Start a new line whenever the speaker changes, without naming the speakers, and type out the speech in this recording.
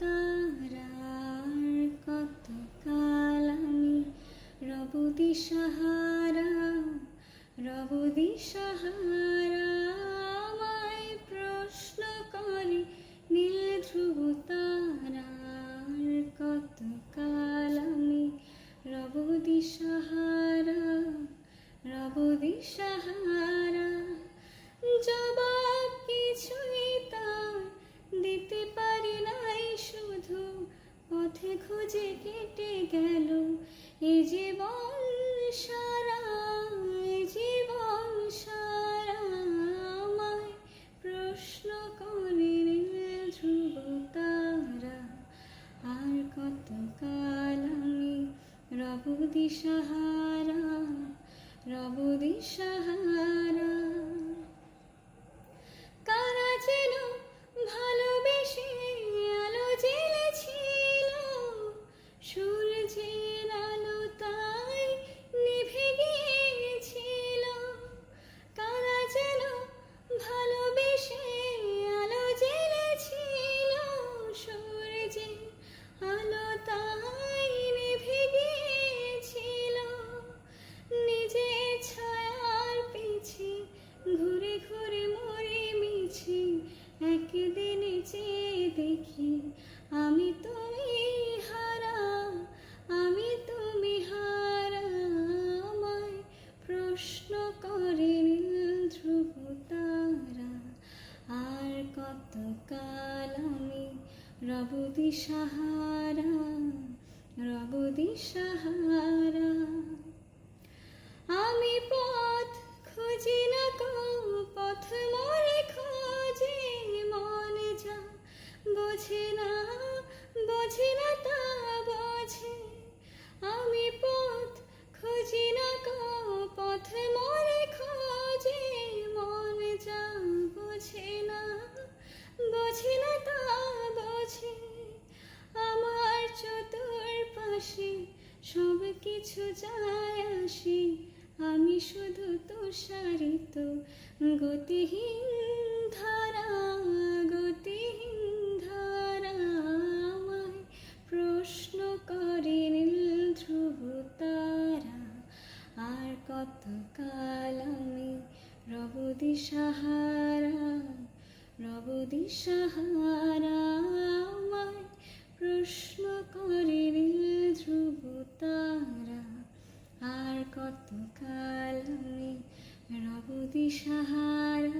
তারার কত কাল আমি রবদি সাহারা রবদি সাহারা। যে কেটে গেল, এ জীবন সারা জীবন সারা আমায় প্রশ্ন করেন ধ্রুব তারা, আর কতকাল আমি রব দিশাহারা রব দিশাহারা রগদি সাহারা রগদি সাহারা। আসি, আমি শুধু তুষারিত। গতিহীন ধারা গতিহীন ধারা প্রশ্ন করেন ধ্রুব তারা, আর কতকাল আমি রব দিশাহারা রব দিশাহারা? প্রশ্ন করেন কতকাল আমি রব দিশাহারা।